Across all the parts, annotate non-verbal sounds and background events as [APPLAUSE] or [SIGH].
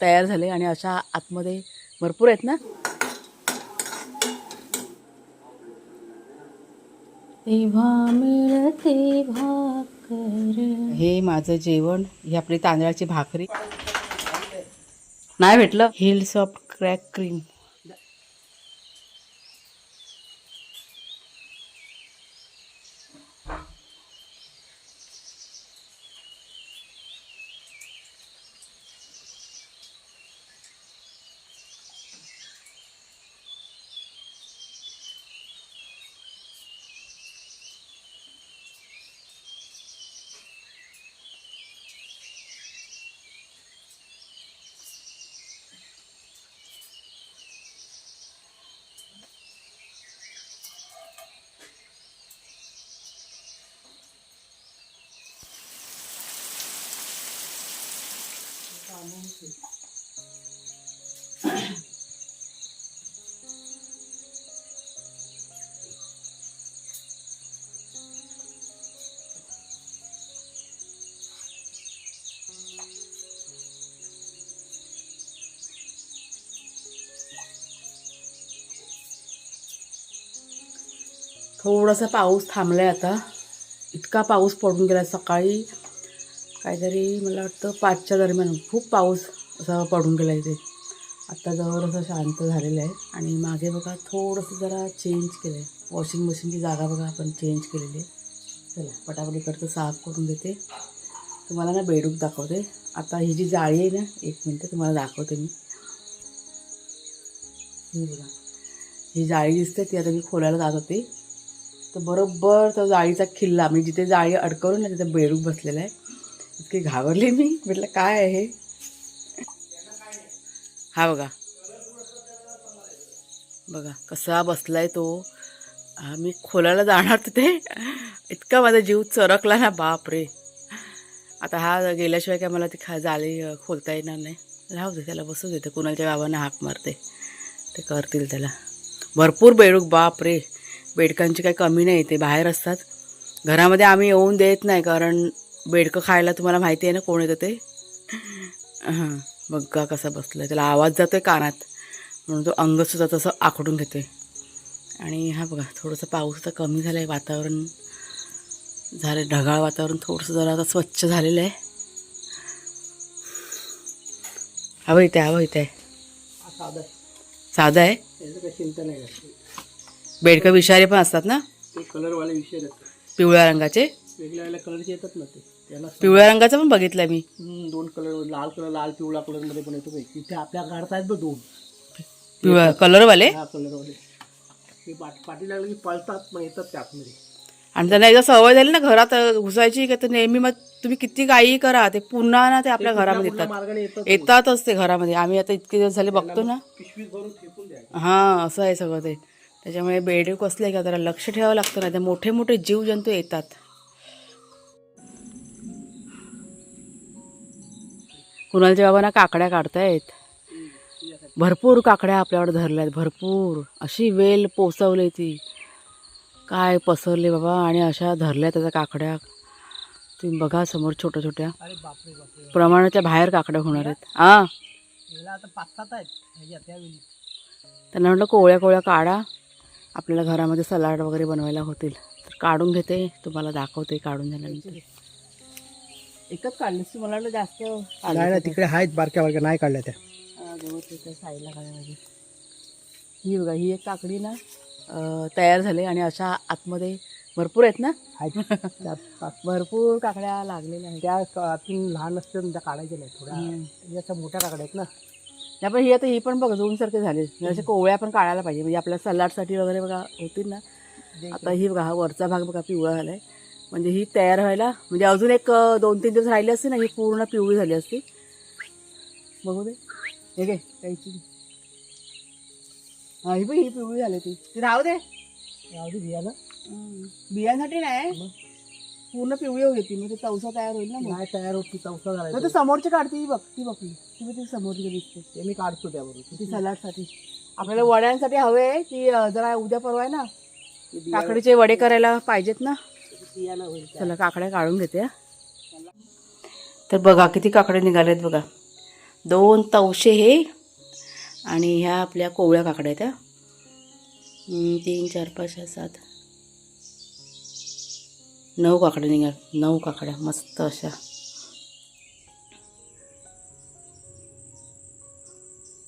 तयार झाले आणि अशा आतमध्ये भरपूर आहेत ना? तेव्हा मिळते भाकर. हे माझं जेवण ही आपली तांदळाची भाकरी. नाही भेटलं? हिल सॉफ्ट क्रॅक क्रीम थोडासा पाऊस थांबलाय आता. इतका पाऊस पडून गेला सकाळी काहीतरी मला वाटतं पाचच्या दरम्यान. खूप पाऊस असा पडून गेला इथे. आत्ता जवळ असं शांत झालेलं आहे. आणि मागे बघा थोडंसं जरा चेंज केलं आहे वॉशिंग मशीनची जागा बघा आपण चेंज केलेली आहे. चला पटापट इकडचं साफ करून देते. तुम्हाला ना बेडूक दाखवते. आता ही जी जाळी आहे ना एक मिनटं तुम्हाला दाखवते मी. ही बघा. ही जाळी दिसते ती आता मी खोलायला जात होते. तर बरोबर तो जाळीचा खिल्ला म्हणजे जिथे जाळी अडकवलं ना तिथे बेडूक बसलेला आहे. इतके घाबरली मी. म्हटलं काय आहे हा? बघा. बघा कसा बसलाय तो. मी खोलायला जाणार तिथे इतका माझा जीव चरकला ना बाप रे आता हा गेल्याशिवाय काय मला ती खा जाळी खोलता येणार नाही. राहू दे त्याला बसू देते कुणाच्या बाबांना हाक मारते. ते करतील त्याला. भरपूर बेडूक बाप रे बेडकांची काही कमी नाही ते बाहेर असतात. घरामध्ये आम्ही येऊन देत नाही कारण बेडकं खायला तुम्हाला माहिती आहे ना कोण येतं ते? हां बघा कसा बसला त्याला आवाज जातोय कानात. म्हणून तो अंगसुद्धा तसं आखडून घेते आणि हा बघा थोडंसं पाऊस तर कमी झालं आहे वातावरण. झालं ढगाळ वातावरण. थोडंसं जरा आता स्वच्छ झालेलं आहे. हवं इथे हवं इथे. साधं साधं आहे? त्याचं काही चिंता नाही करत बेडकं विषारी पण असतात ना? ते कलरवाले असतात. पिवळ्या रंगाचे? वेगळ्या वेगळ्या कलरचे येतात ना ते. त्याला पिवळ्या रंगाचं पण बघितलं मी. हम्म, दोन कलर लाल कलर लाल पिवळा कलरमध्ये पण येतो. तिथे आपल्या गाडत आहेत बघ दोन. पिवळ्या कलरवाले हा कलरवाले ते पाठ पाठी लागले की पळतात पण येतात ते आतमध्ये आणि त्यांना एकदा सवय झाली ना घरात घुसायची की तर नेहमी मग तुम्ही किती काही करा ते पुन्हा ना ते आपल्या घरामध्ये येतात. मार्गाने येतात येतातच ते घरामध्ये. आम्ही आता इतके दिवस झाले बघतो ना. पिशवीत भरून फेकून द्यायचं. हां असं आहे सगळं ते. त्याच्यामुळे बेडूक असले का जरा लक्ष ठेवावं लागतं ना ते मोठे मोठे जीवजंतू येतात. कुणालच्या बाबांना काकड्या काढतायत. भरपूर काकड्या आपल्याकडे धरल्यात भरपूर. अशी वेल पोचवली ती. काय पसरले बाबा आणि अशा धरल्या त्याच्या काकड्या. तुम्ही बघा समोर छोट्या छोट्या. प्रमाणाच्या बाहेर काकड्या होणार आहेत. हां. त्यांना म्हटलं कोवळ्या कोवळ्या काढा. आपल्याला घरामध्ये सलाड वगैरे बनवायला होतील. तर काढून घेते. तुम्हाला दाखवते काढून झाल्यानंतर. एकच काढलीस मला वाटलं जास्त नाही ना तिकडे आहेत बारक्या बारक्या नाही काढल्या त्या. साईडला काढायला पाहिजे ही बघा ही एक काकडी ना अं, तयार झाली आणि अशा आतमध्ये भरपूर आहेत ना? आहेत. त्या पाच- भरपूर काकड्या लागलेल्या आहेत. त्या आतून लहान असते त्या काढायच्या नाही थोड्या. याच्या मोठ्या काकड्या आहेत ना. नाही पण ही आता ही पण बघा सारखे झाले. अशा कोवळ्या पण काढायला पाहिजे. म्हणजे आपल्या सलाडसाठी वगैरे बघा होतील ना? आता ही बघा हा वरचा भाग बघा पिवळा झालाय म्हणजे ही तयार व्हायला म्हणजे अजून एक दोन तीन दिवस राहिली असते ना ही पूर्ण पिवळी झाली असती. बघू दे. हे घे काहीची हा ही पण ही पिवळी झाली ती ती राहू दे. यावधी बियाणं. हम्म. बियांसाठी नाही पूर्ण पिवळी होईल ती म्हणजे चौसा तयार होईल ना नाही तयार होती मग झाला ती. समोरची काढते ही बघ ती बघ ती ती समोरची दिसते. ते मी काढतो त्याबरोबर ती सलाडसाठी. आपल्याला वड्यांसाठी हवे की अं, जरा उद्या परवा आहे ना ते काकडीचे वडे करायला पाहिजेत ना? चला काकड्या काढून घेते तर बघा किती काकडे निघाल्यात बघा. दोन तवशे हे आणि ह्या आपल्या कोवळ्या काकड्या आहेत तीन चार पाच सहा सात नऊ काकड्या निघाल. नऊ काकड्या मस्त अशा.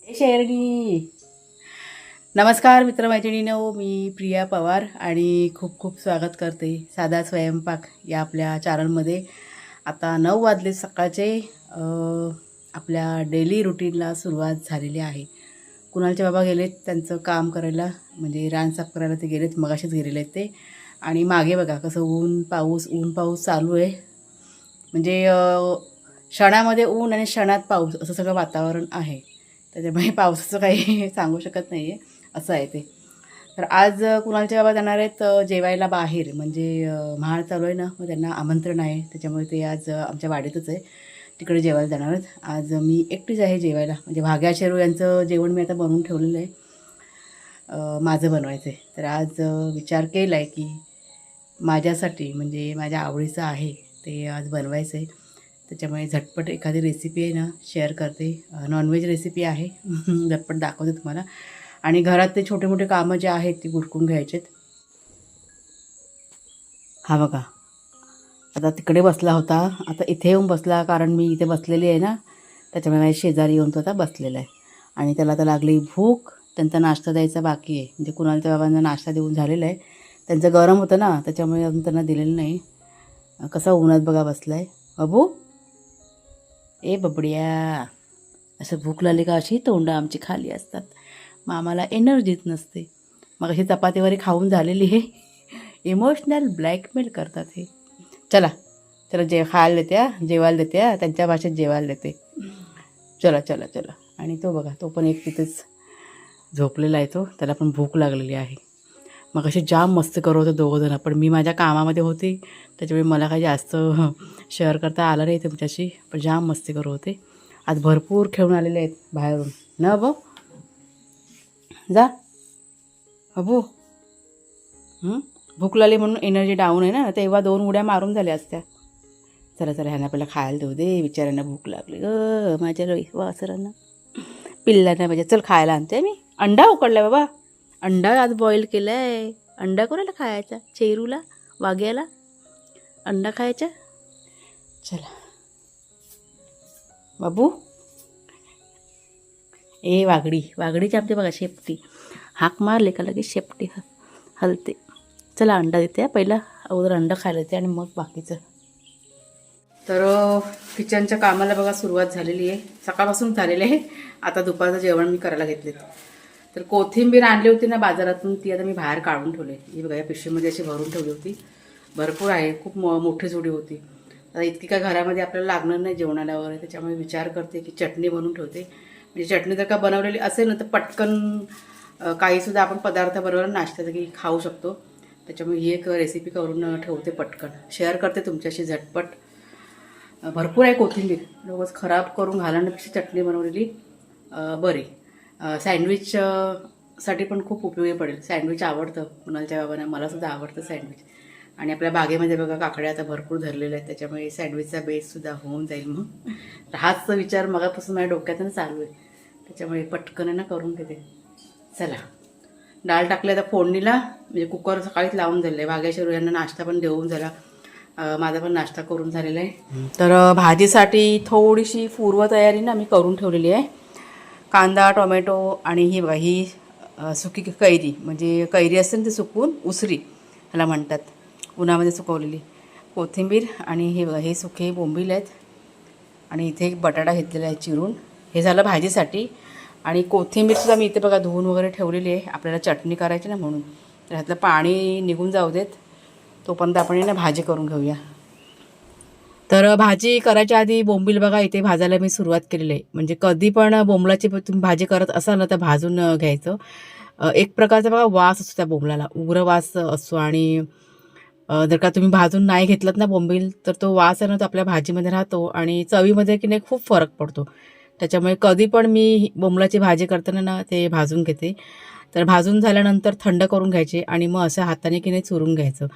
शेरणी नमस्कार मित्रमैत्रिणीनो मी प्रिया पवार आणि खूप खूप स्वागत करते साधा स्वयंपाक या आपल्या चॅनलमध्ये आता नऊ वाजले सकाळचे आपल्या डेली रुटीनला सुरुवात झालेली आहे. कुणालचे बाबा गेलेत त्यांचं काम करायला म्हणजे रान साफ करायला ते गेलेत मगाशीच गेलेले आहेत ते. आणि मागे बघा कसं ऊन पाऊस ऊन पाऊस चालू आहे. म्हणजे क्षणामध्ये ऊन आणि क्षणात पाऊस असं सगळं वातावरण आहे. त्याच्यामुळे पावसाचं काही [LAUGHS] सांगू शकत नाही आहे असं आहे ते. तर आज कुणालच्या बाबा जाणार आहेत जेवायला बाहेर म्हणजे महाळ चालू आहे ना मग त्यांना आमंत्रण आहे. त्याच्यामुळे ते आज आमच्या वाडीतच आहे. तिकडे जेवायला जाणार आहेत. आज मी एकटीच आहे जेवायला. म्हणजे भाग्या शेरू यांचं जेवण मी आता बनवून ठेवलेलं आहे. माझं बनवायचं आहे तर आज विचार केला आहे की माझ्यासाठी म्हणजे माझ्या आवडीचं आहे ते आज बनवायचं आहे त्याच्यामुळे झटपट एखादी रेसिपी आहे ना शेअर करते. नॉनव्हेज रेसिपी आहे. [LAUGHS] झटपट दाखवते तुम्हाला. आणि घरात ते छोटे मोठे कामं जे आहेत ती गुरकून घ्यायचेत. हा बघा. आता तिकडे बसला होता. आता इथे येऊन बसला कारण मी इथे बसलेली आहे ना. त्याच्यामुळे माझ्या शेजारी येऊन तो आता बसलेला आहे. आणि त्याला आता लागली भूक. त्यांचा नाश्ता द्यायचा बाकी आहे. म्हणजे कुणालच्या बाबांना नाश्ता देऊन झालेला आहे. त्यांचं गरम होतं ना. त्याच्यामुळे अजून त्यांना दिलेलं नाही. कसा उन्हात बघा बसला आहे बाबू? ए बबड्या. असं भूक लागली का अशी? तोंडं आमची खाली असतात. मग आम्हाला एनर्जीच नसते. मग अशी चपातीवरी खाऊन झालेली हे. इमोशनल ब्लॅकमेल करतात हे. चला चला जे खायला देते जेवायला देते त्यांच्या भाषेत जेवायला देते. चला चला चला. आणि तो बघा तो पण एक तिथेच झोपलेला आहे तो. त्याला पण भूक लागलेली आहे. मग अशी जाम मस्ती करत होते दोघंजणं पण मी माझ्या कामामध्ये होते. त्याच्यामुळे मला काही जास्त शेअर करता आलं नाही तुमच्याशी. पण जाम मस्ती करत होते. आज भरपूर खेळून आलेले आहेत बाहेरून. न भाऊ? जा. अबू भूक लागली म्हणून एनर्जी डाऊन आहे ना तेव्हा दोन उड्या मारून झाल्या असत्या. चला चला ह्यांना पहिला खायला देऊ दे बिचाऱ्यांना भूक लागली. ग माझ्या रोई वासरांना. पिल्लांना माझ्या चल खायला आणते मी. अंडा उकडला बाबा. अंडा आज बॉईल केला आहे अंडा कोणाला खायचा? चेरूला? वाग्याला अंडा खायचा? चला. बाबू. ए वागडी वागडीची आमची बघा शेपटी. हाक मारले का लगेच शेपटी ह हलते. चला अंडा देते पहिला अगोदर अंडा खायला देते आणि मग बाकीचं. तर किचनच्या कामाला बघा सुरुवात झालेली आहे. सकाळपासून झालेली आहे. आता दुपारचं जेवण मी करायला घेतले तर कोथिंबीर आणली होती ना बाजारातून ती आता मी बाहेर काढून ठेवली ही बघा या पिशवीमध्ये अशी भरून ठेवली होती. भरपूर आहे खूप मो मोठी जोडी होती. आता इतकी काय घरामध्ये आपल्याला लागणार नाही जेवणाला वगैरे त्याच्यामुळे विचार करते की चटणी बनवून ठेवते. म्हणजे चटणी जर का बनवलेली असेल ना तर पटकन काहीसुद्धा आपण पदार्थ बरोबर नाश्त्याचं खाऊ शकतो त्याच्यामुळे ही एक रेसिपी करून ठेवते पटकन. शेअर करते तुमच्याशी झटपट. भरपूर आहे कोथिंबीर. लोकच खराब करून घालण्यापेक्षा चटणी बनवलेली बरी. सँडविच साठी पण खूप उपयोगी पडेल. सँडविच आवडतं. कुणालच्या बाबांना मलासुद्धा आवडतं सँडविच आणि आपल्या बागेमध्ये बघा काकड्या आता भरपूर धरलेल्या आहेत. त्याच्यामुळे सँडविचचा बेससुद्धा होऊन जाईल मग हाच विचार मगापासून माझ्या डोक्यातून चालू आहे. त्याच्यामुळे पटकन आहे ना करून घेते. चला. डाळ टाकली आता फोडणीला म्हणजे कुकर सकाळीच लावून झालेलं आहे यांना नाश्ता पण देऊन झाला. माझा पण नाश्ता करून झालेला आहे. तर भाजीसाठी थोडीशी पूर्वतयारी ना मी करून ठेवलेली आहे. कांदा टोमॅटो आणि ही बघा ही सुकी कैरी. म्हणजे कैरी असते ना ती सुकवून उसरी ह्याला म्हणतात. उन्हामध्ये सुकवलेली. कोथिंबीर आणि हे बघा हे सुके बोंबील आहेत. आणि इथे एक बटाटा घेतलेला आहे चिरून. हे झालं भाजीसाठी. आणि कोथिंबीरसुद्धा मी इथे बघा धुवून वगैरे ठेवलेली आहे. आपल्याला चटणी करायची ना म्हणून. तर ह्यातलं पाणी निघून जाऊ देत. तोपर्यंत आपण ना भाजी करून घेऊया. तर भाजी करायच्या आधी बोंबील बघा इथे भाजायला मी सुरुवात केलेली आहे. म्हणजे कधी पण बोंबलाची तुम्ही भाजी करत असाल ना तर भाजून घ्यायचं. एक प्रकारचा बघा वास असतो त्या बोंबलाला. उग्र वास असतो आणि जर का तुम्ही भाजून नाही घेतलात ना बोंबील तर तो वास आहे ना तो आपल्या भाजीमध्ये राहतो आणि चवीमध्ये की नाही खूप फरक पडतो. त्याच्यामुळे कधी पण मी बोंबलाची भाजी करताना ना ते भाजून घेते. तर भाजून झाल्यानंतर थंड करून घ्यायचे आणि मग असं हाताने की नाही चुरून घ्यायचं.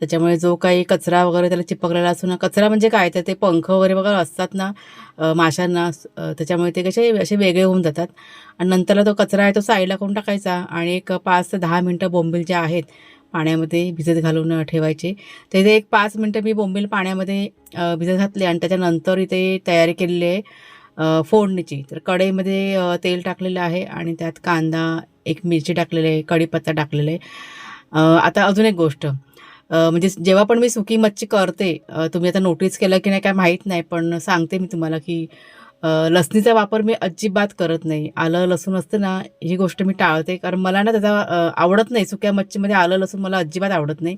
त्याच्यामुळे जो काही कचरा वगैरे त्याला चिपकलेला असतो ना कचरा म्हणजे काय तर ते पंख वगैरे वगैरे असतात ना माशांना त्याच्यामुळे ते कसे असे वेगळे होऊन जातात. आणि नंतरला तो कचरा आहे तो साईडला करून टाकायचा आणि एक पाच ते दहा मिनटं बोंबील जे आहेत पाण्यामध्ये भिजत घालून ठेवायचे. तर इथे एक पाच मिनटं मी बोंबील पाण्यामध्ये भिजत घातले आणि त्याच्यानंतर इथे तयारी केलेली आहे. फोडणीची. तर कढईमध्ये तेल टाकलेलं आहे आणि त्यात कांदा एक मिरची टाकलेली आहे कढीपत्ता टाकलेला आहे. आता अजून एक गोष्ट. म्हणजे जेव्हा पण मी सुकी मच्छी करते तुम्ही आता नोटीस केलं की नाही काय माहीत नाही पण सांगते मी तुम्हाला की लसणीचा वापर मी अजिबात करत नाही. आलं लसूण असतं ना ही गोष्ट मी टाळते. कारण मला ना त्याचा आवडत नाही सुक्या मच्छीमध्ये आलं लसूण मला अजिबात आवडत नाही.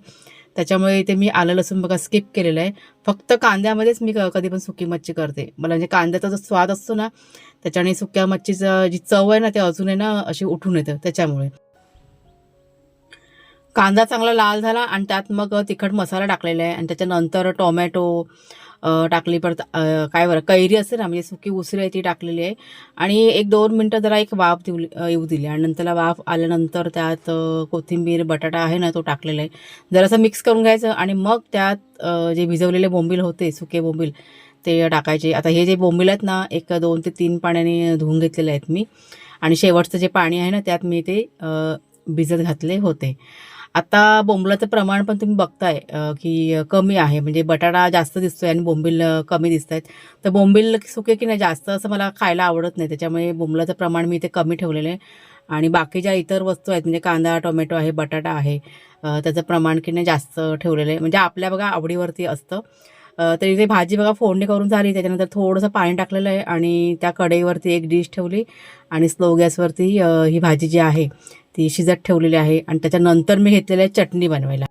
त्याच्यामुळे इथे मी आलं लसूण बघा स्किप केलेलं आहे. फक्त कांद्यामध्येच मी क- कधी पण सुकी मच्छी करते. मला म्हणजे कांद्याचा जो स्वाद असतो ना त्याच्याने सुक्या मच्छीचं जी चव आहे ना ते अजून आहे ना अशी उठून येतं त्याच्यामुळे. कांदा चांगला लाल झाला आणि त्यात मग तिखट मसाला टाकलेला आहे. आणि त्याच्यानंतर टोमॅटो टाकली परत काय बरं कैरी असते ना म्हणजे सुकी उसरी आहे ती टाकलेली आहे. आणि एक दोन मिनटं जरा एक वाफ देऊ येऊ दिली. आणि नंतरला वाफ आल्यानंतर त्यात कोथिंबीर बटाटा आहे ना तो टाकलेला आहे. जरासं मिक्स करून घ्यायचं आणि मग त्यात जे भिजवलेले बोंबील होते सुके बोंबील ते टाकायचे. आता हे जे बोंबील आहेत ना एक दोन ते तीन पाण्याने धुवून घेतलेले आहेत मी. आणि शेवटचं जे पाणी आहे ना त्यात मी ते भिजत घातले होते. आता बोंबलाचं प्रमाण पण तुम्ही बघताय की कमी आहे. म्हणजे बटाटा जास्त दिसतोय आणि बोंबील कमी दिसत आहेत तर बोंबील सुके की नाही जास्त असं मला खायला आवडत नाही. त्याच्यामुळे बोंबलाचं प्रमाण मी इथे कमी ठेवलेलं आहे. आणि बाकी ज्या इतर वस्तू आहेत म्हणजे कांदा टोमॅटो आहे बटाटा आहे त्याचं प्रमाण की नाही जास्त ठेवलेलं आहे. म्हणजे आपल्या बघा आवडीवरती असतं. तर इथे भाजी बघा फोडणी करून झाली. त्याच्यानंतर थोडंसं पाणी टाकलेलं आहे आणि त्या कढईवरती एक डिश ठेवली. आणि स्लो गॅसवरती ही भाजी जी आहे ती शिजत ठेवलेली आहे आणि त्याच्यानंतर मी घेतलेली आहे चटणी बनवायला.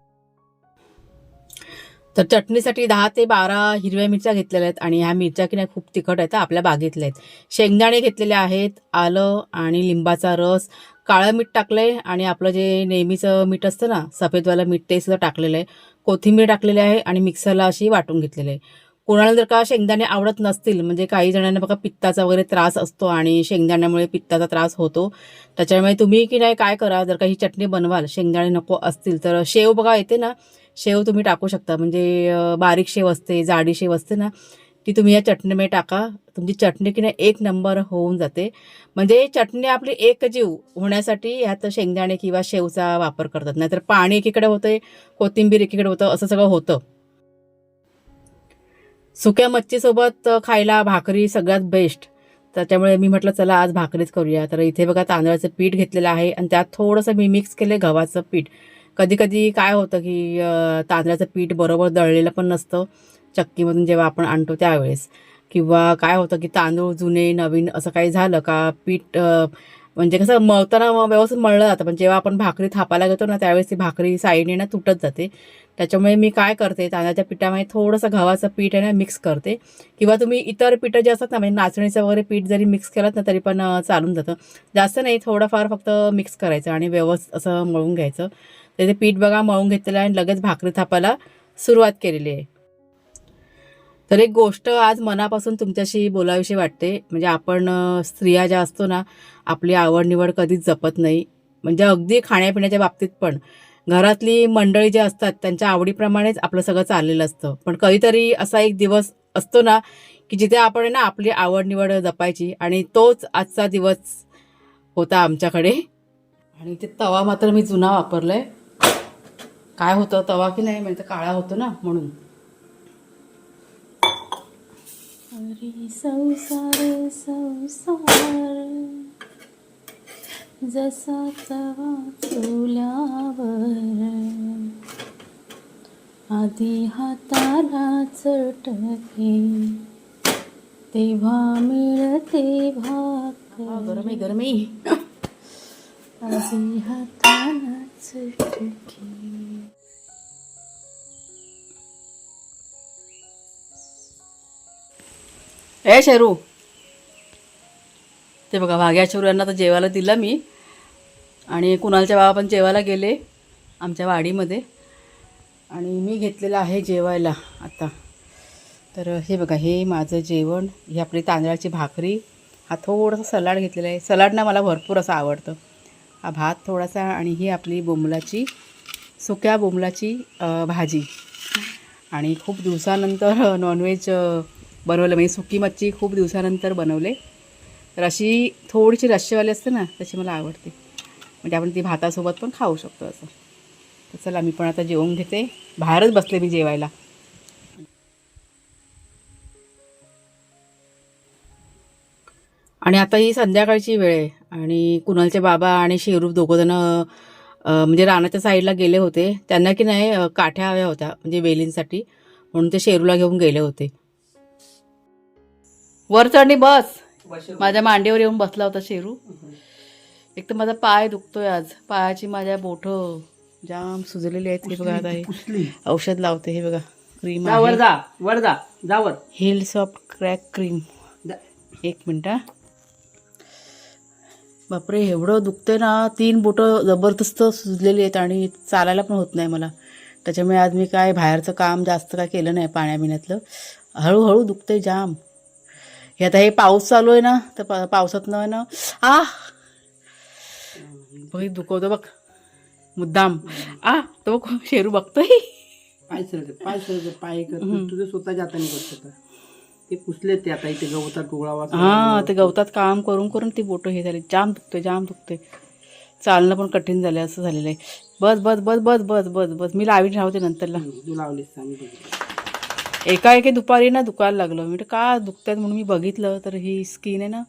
तर चटणीसाठी दहा ते बारा हिरव्या मिरच्या घेतलेल्या आहेत आणि ह्या मिरच्या की नाही खूप तिखट आहेत आपल्या बागेतल्या आहेत. शेंगदाणे घेतलेले आहेत आलं आणि लिंबाचा रस काळं मीठ टाकलं आहे आणि आपलं जे नेहमीचं मीठ असतं ना सफेदवालं मीठ ते सुद्धा टाकलेलं आहे. कोथिंबीर टाकलेली आहे आणि मिक्सरला अशी वाटून घेतलेली आहे. कोणाला जर का शेंगदाणे आवडत नसतील म्हणजे काही जणांना बघा पित्ताचा वगैरे त्रास असतो आणि शेंगदाण्यामुळे पित्ताचा त्रास होतो. त्याच्यामुळे तुम्ही की नाही काय करा जर का ही चटणी बनवाल शेंगदाणे नको असतील तर शेव बघा येते ना शेव तुम्ही टाकू शकता. म्हणजे बारीक शेव असते जाडी शेव असते ना ती तुम्ही या चटणीमध्ये टाका. तुमची चटणी की नाही एक नंबर होऊन जाते. म्हणजे चटणी आपली एक जीव होण्यासाठी ह्यात शेंगदाणे किंवा शेवचा वापर करतात. नाहीतर पाणी एकीकडे होतंय कोथिंबीर एकीकडे होतं असं सगळं होतं. सुक्या मच्छीसोबत खायला भाकरी सगळ्यात बेस्ट त्याच्यामुळे मी म्हटलं चला आज भाकरीच करूया. तर इथे बघा तांदळाचं पीठ घेतलेलं आहे आणि त्यात थोडंसं मी मिक्स केलं गव्हाचं पीठ. कधी कधी काय होतं की तांदळाचं पीठ बरोबर दळलेलं पण नसतं. चक्कीमधून जेव्हा आपण आणतो त्यावेळेस. किंवा काय होतं की तांदूळ जुने नवीन असं काही झालं का पीठ म्हणजे कसं मळताना व्यवस्थित मळलं जातं पण जेव्हा आपण भाकरी थापायला घेतो ना त्यावेळेस ती भाकरी साईडने ना तुटत जाते. त्याच्यामुळे मी काय करते तांदळाच्या पिठामध्ये थोडंसं गव्हाचं पीठ आहे ना मिक्स करते. किंवा तुम्ही इतर पिठं जे असतात ना म्हणजे नाचणीचं वगैरे पीठ जरी मिक्स केलं ना तरी पण चालून जातं. जास्त नाही थोडंफार फक्त मिक्स करायचं आणि व्यवस्थित असं मळून घ्यायचं. तर ते पीठ बघा मळून घेतलेलं आहे आणि लगेच भाकरी थापायला सुरुवात केलेली आहे. तर एक गोष्ट आज मनापासून तुमच्याशी बोलाविषयी वाटते. म्हणजे आपण स्त्रिया ज्या असतो ना आपली आवडनिवड कधीच जपत नाही. म्हणजे अगदी खाण्यापिण्याच्या बाबतीत पण. घरातली मंडळी जे असतात त्यांच्या आवडीप्रमाणेच आपलं सगळं चाललेलं असतं. पण कधीतरी असा एक दिवस असतो ना की जिथे आपण आहे ना आपली आवडनिवड जपायची आणि तोच आजचा दिवस होता आमच्याकडे. आणि ते तवा मात्र मी जुना वापरलाय. काय होतं तवा की नाही म्हणजे काळा होतो ना म्हणून. हरी संसार संसार. जसा तवा चुल्यावर. आधी हाताला चटके तेव्हा मिळते भाकर. गरम गरम. आधी हाताला चटके. ए शेरू. ते बघा भाग्या शेरू यांना तर जेवायला दिलं मी. आणि कुणालच्या बाबा पण जेवायला गेले आमच्या वाडीमध्ये. आणि मी घेतलेलं आहे जेवायला आता. तर हे बघा हे माझं जेवण ही आपली तांदळाची भाकरी. हा थोडासा सलाड घेतलेला आहे. सलाडनं मला भरपूर असं आवडतं. हा भात थोडासा आणि ही आपली बोंबलाची सुक्या बोंबलाची भाजी. आणि खूप दिवसानंतर नॉनव्हेज बनवलं. म्हणजे सुकी मच्छी खूप दिवसानंतर बनवले. तर अशी थोडीशी रश्शेवाली असते ना तशी मला आवडते. म्हणजे आपण ती भातासोबत पण खाऊ शकतो असं. तर चला मी पण आता जेवून घेते. बाहेरच बसले मी जेवायला. आणि आता ही संध्याकाळची वेळ आहे. आणि कुणालचे बाबा आणि शेरूप दोघंजणं म्हणजे रानाच्या साईडला गेले होते. त्यांना की नाही काठ्या हव्या होत्या म्हणजे वेलींसाठी. म्हणून ते शेरूला घेऊन गेले होते. वर चढणी बस. माझ्या मांडीवर येऊन बसला होता शेरू. एक तर माझा पाय दुखतोय आज. पायाची माझ्या बोट जाम सुजलेली आहेत. हे बघा आता हे औषध लावते. हे बघा क्रीम जा वर जा वर जा जा वर. Heel soft crack cream. एक मिनिट. बापरे एवढं दुखतंय ना. तीन बोटं जबरदस्त सुजलेली आहेत आणि चालायला पण होत नाही मला. त्याच्यामुळे आज मी काय बाहेरचं काम जास्त काय केलं नाही पाण्याबिण्यातलं. हळूहळू दुखतंय जाम. हे आता हे पाऊस चालू आहे ना तर पा पावसातनं आहे ना आ! बघ दुखवतो बघ. मुद्दाम. आ तो बघ शेरू बघतोय. पाय सरक पाय सरक पाय कर तू तुझे स्वतःच्या हाताने करत ते पुसले ते आता इथे गवतात टोळावा हा ते गवतात काम करून करून ती बोटं हे झाली. जाम दुखते जाम दुखते चालणं पण कठीण झालं असं झालेलं आहे. बस बस बस बस बस बस बस. मी लावीन राहते नंतरला. तू लावलीस आम्ही बघितलं. एका एके दुपारी ना दुखायला लागलं. म्हणजे का दुखतात म्हणून मी बघितलं तर ही स्किन आहे ना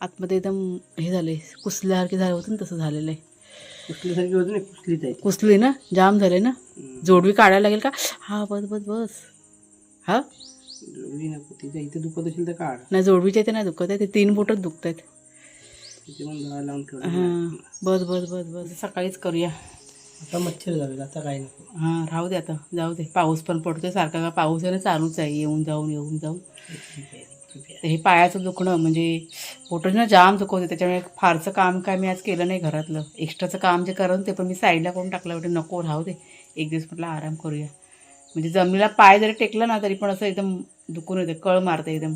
आतमध्ये एकदम हे झाले कुसल्यासारखे झालं होतं ना तसं झालेलं आहे. पुसल्यासारखी होती ना आहे. कुसली ना जाम झाले ना. जोडवी काढायला लागेल का? हा बस बस बस. हा? जोडवी नको तिच्या इथे दुखत असेल तर काढ. नाही जोडवीच्या इथे नाही दुखत आहे ते तीन बोटच दुखत आहेत हां. बस बस बस बस. सकाळीच करूया. आता मच्छर झाले आता काय नको. हां राहू दे आता जाऊ दे. पाऊस पण पडतोय सारखा का पाऊस आहे ना चालूच आहे. येऊन जाऊन येऊन जाऊन. तर हे पायाचं दुखणं म्हणजे पोटं ना जाम दुखवते त्याच्यामुळे फारसं काम काय मी आज केलं नाही घरातलं. एक्स्ट्राचं काम जे करत ते पण मी साईडला करून टाकलं म्हणजे नको राहू दे. एक दिवस म्हटलं आराम करूया. म्हणजे जमिनीला पाय जरी टेकला ना तरी पण असं एकदम दुखून येते कळ मारते एकदम.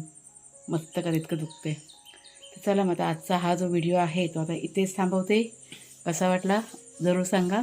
मस्त कर इतकं दुखते तर चला मग आता आजचा हा जो व्हिडिओ आहे तो आता इथेच थांबवते. कसा वाटला? जरूर सांगा.